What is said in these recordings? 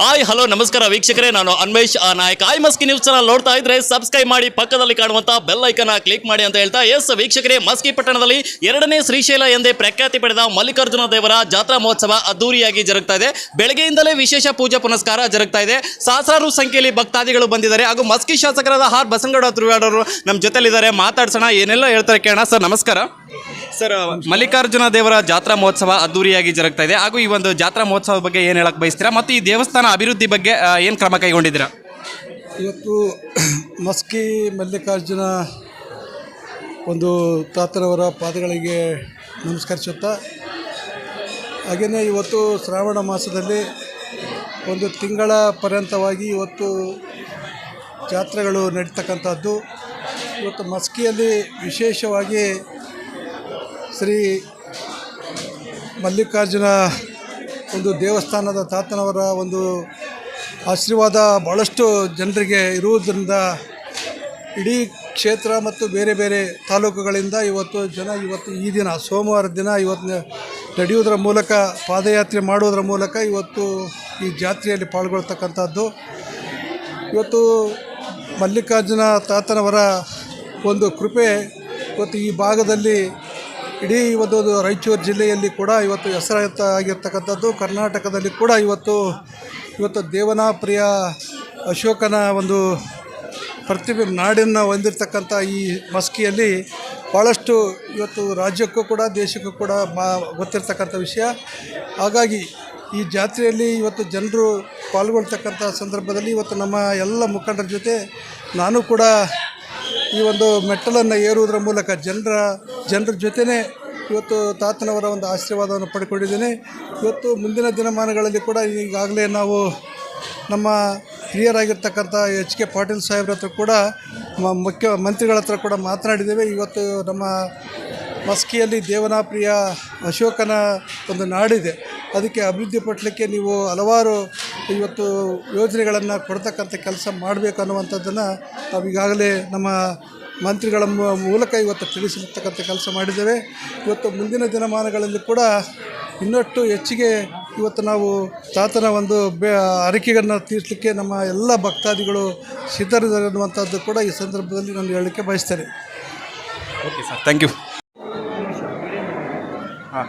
Hi hello ನಮಸ್ಕಾರ ವೀಕ್ಷಕರೇ, ನಾನು Anvesh A Nayak. I Maski news channel ನೋಡ್ತಾ ಇದ್ರೆ ಸಬ್ಸ್ಕ್ರೈಬ್ ಮಾಡಿ ಪಕ್ಕದಲ್ಲಿ ಕಾಣುವಂತ ಬೆಲ್ ಐಕನ್ ಕ್ಲಿಕ್ ಮಾಡಿ ಅಂತ ಹೇಳ್ತಾ ಎಸ್ ವೀಕ್ಷಕರೇ ಮಸ್ಕಿ ಪಟ್ಟಣದಲ್ಲಿ ಎರಡನೇ ಶ್ರೀಶೈಲ ಎಂದೇ ಪ್ರಖ್ಯಾತಿ ಪಡೆದ ಮಲ್ಲಿಕಾರ್ಜುನ ದೇವರ ಜಾತ್ರಾ ಮಹೋತ್ಸವ ಅದ್ದೂರಿಯಾಗಿ ಜರುಗ್ತಾ ಇದೆ. ಬೆಳಗ್ಗೆಯಿಂದಲೇ ವಿಶೇಷ ಪೂಜಾ ಪುನಸ್ಕಾರ ಜರುಗ್ತಾ ಇದೆ. ಸಹಸ್ರಾರು ಸಂಖ್ಯೆಯಲ್ಲಿ ಭಕ್ತಾದಿಗಳು ಬಂದಿದ್ದಾರೆ. ಹಾಗೂ ಮಸ್ಕಿ ಶಾಸಕರಾದ ಆರ್ ಬಸನಗೌಡ ತುರುವಾಡವರು ನಮ್ಮ ಜೊತೆಲಿದ್ದಾರೆ. ಮಾತಾಡ್ಸೋಣ, ಏನೆಲ್ಲ ಹೇಳ್ತಾರೆ ಕೇಳೋಣ. ಸರ್, ನಮಸ್ಕಾರ. ಸರ್, ಮಲ್ಲಿಕಾರ್ಜುನ ದೇವರ ಜಾತ್ರಾ ಮಹೋತ್ಸವ ಅದ್ದೂರಿಯಾಗಿ ಜರುಗ್ತಾ ಇದೆ. ಹಾಗೂ ಈ ಒಂದು ಜಾತ್ರಾ ಮಹೋತ್ಸವದ ಬಗ್ಗೆ ಏನು ಹೇಳಕ್ ಬಯಸ್ತೀರಾ? ಮತ್ತು ಈ ದೇವಸ್ಥಾನ ಅಭಿವೃದ್ಧಿ ಬಗ್ಗೆ ಏನು ಕ್ರಮ ಕೈಗೊಂಡಿದ್ದೀರಾ? ಇವತ್ತು ಮಸ್ಕಿ ಮಲ್ಲಿಕಾರ್ಜುನ ಒಂದು ತಾತನವರ ಪಾದಗಳಿಗೆ ನಮಸ್ಕರಿಸುತ್ತಾ, ಹಾಗೆಯೇ ಇವತ್ತು ಶ್ರಾವಣ ಮಾಸದಲ್ಲಿ ಒಂದು ತಿಂಗಳ ಪರ್ಯಂತವಾಗಿ ಇವತ್ತು ಜಾತ್ರೆಗಳು ನಡೀತಕ್ಕಂಥದ್ದು. ಇವತ್ತು ಮಸ್ಕಿಯಲ್ಲಿ ವಿಶೇಷವಾಗಿ ಶ್ರೀ ಮಲ್ಲಿಕಾರ್ಜುನ ಒಂದು ದೇವಸ್ಥಾನದ ತಾತನವರ ಒಂದು ಆಶೀರ್ವಾದ ಭಾಳಷ್ಟು ಜನರಿಗೆ ಇರುವುದರಿಂದ ಇಡೀ ಕ್ಷೇತ್ರ ಮತ್ತು ಬೇರೆ ಬೇರೆ ತಾಲೂಕುಗಳಿಂದ ಇವತ್ತು ಜನ ಇವತ್ತು ಈ ದಿನ, ಸೋಮವಾರ ದಿನ ಇವತ್ತು ನಡೆಯುವುದರ ಮೂಲಕ, ಪಾದಯಾತ್ರೆ ಮಾಡುವುದರ ಮೂಲಕ ಇವತ್ತು ಈ ಜಾತ್ರೆಯಲ್ಲಿ ಪಾಲ್ಗೊಳ್ತಕ್ಕಂಥದ್ದು ಇವತ್ತು ಮಲ್ಲಿಕಾರ್ಜುನ ತಾತನವರ ಒಂದು ಕೃಪೆ ಇವತ್ತು ಈ ಭಾಗದಲ್ಲಿ ಇಡೀ ಇವತ್ತು ರಾಯಚೂರು ಜಿಲ್ಲೆಯಲ್ಲಿ ಕೂಡ ಇವತ್ತು ಹೆಸರಾಂತ ಆಗಿರ್ತಕ್ಕಂಥದ್ದು. ಕರ್ನಾಟಕದಲ್ಲಿ ಕೂಡ ಇವತ್ತು ಇವತ್ತು ದೇವನಾಪ್ರಿಯ ಅಶೋಕನ ಒಂದು ಪ್ರತಿಭೆ ನಾಡನ್ನು ಹೊಂದಿರತಕ್ಕಂಥ ಈ ಮಸ್ಕಿಯಲ್ಲಿ ಭಾಳಷ್ಟು ಇವತ್ತು ರಾಜ್ಯಕ್ಕೂ ಕೂಡ, ದೇಶಕ್ಕೂ ಕೂಡ ಮಾ ಗೊತ್ತಿರ್ತಕ್ಕಂಥ ವಿಷಯ. ಹಾಗಾಗಿ ಈ ಜಾತ್ರೆಯಲ್ಲಿ ಇವತ್ತು ಜನರು ಪಾಲ್ಗೊಳ್ತಕ್ಕಂಥ ಸಂದರ್ಭದಲ್ಲಿ ಇವತ್ತು ನಮ್ಮ ಎಲ್ಲ ಮುಖಂಡರ ಜೊತೆ ನಾನು ಕೂಡ ಈ ಒಂದು ಮೆಟ್ಟಲನ್ನು ಏರುವುದರ ಮೂಲಕ ಜನರ ಜನರ ಜೊತೆನೆ ಇವತ್ತು ತಾತನವರ ಒಂದು ಆಶೀರ್ವಾದವನ್ನು ಪಡ್ಕೊಂಡಿದ್ದೇನೆ. ಇವತ್ತು ಮುಂದಿನ ದಿನಮಾನಗಳಲ್ಲಿ ಕೂಡ ಈಗಾಗಲೇ ನಾವು ನಮ್ಮ ಹಿರಿಯರಾಗಿರ್ತಕ್ಕಂಥ ಎಚ್ ಕೆ ಪಾಟೀಲ್ ಸಾಹೇಬ್ರ ಹತ್ರ ಕೂಡ ಮುಖ್ಯ ಮಂತ್ರಿಗಳ ಹತ್ರ ಕೂಡ ಮಾತನಾಡಿದ್ದೇವೆ. ಇವತ್ತು ನಮ್ಮ ಮಸ್ಕಿಯಲ್ಲಿ ದೇವನಾಪ್ರಿಯ ಅಶೋಕನ ಒಂದು ನಾಡಿದೆ. ಅದಕ್ಕೆ ಅಭಿವೃದ್ಧಿ ಪಡಲಿಕ್ಕೆ ನೀವು ಹಲವಾರು ಇವತ್ತು ಯೋಜನೆಗಳನ್ನು ಕೊಡ್ತಕ್ಕಂಥ ಕೆಲಸ ಮಾಡಬೇಕು ಅನ್ನುವಂಥದ್ದನ್ನು ನಾವು ಈಗಾಗಲೇ ನಮ್ಮ ಮಂತ್ರಿಗಳ ಮೂಲಕ ಇವತ್ತು ತಿಳಿಸಿರ್ತಕ್ಕಂಥ ಕೆಲಸ ಮಾಡಿದ್ದೇವೆ. ಇವತ್ತು ಮುಂದಿನ ದಿನಮಾನಗಳಲ್ಲಿ ಕೂಡ ಇನ್ನಷ್ಟು ಹೆಚ್ಚಿಗೆ ಇವತ್ತು ನಾವು ತಾತನ ಒಂದು ಬೆ, ಅರಿಕೆಗಳನ್ನು ತೀರಿಸಲಿಕ್ಕೆ ನಮ್ಮ ಎಲ್ಲ ಭಕ್ತಾದಿಗಳು ಸಿದ್ಧರಿದ್ದಾರೆ ಅನ್ನುವಂಥದ್ದು ಕೂಡ ಈ ಸಂದರ್ಭದಲ್ಲಿ ನಾನು ಹೇಳಲಿಕ್ಕೆ ಬಯಸ್ತೇನೆ. ಓಕೆ ಸರ್ ಥ್ಯಾಂಕ್ ಯು ಹಾಂ.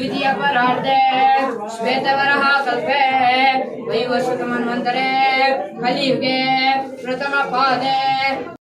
द्वितीयपरार्धे श्वेतवरः कल्पे वैवस्वतमन्वन्तरे कलियुगे प्रथमपादे।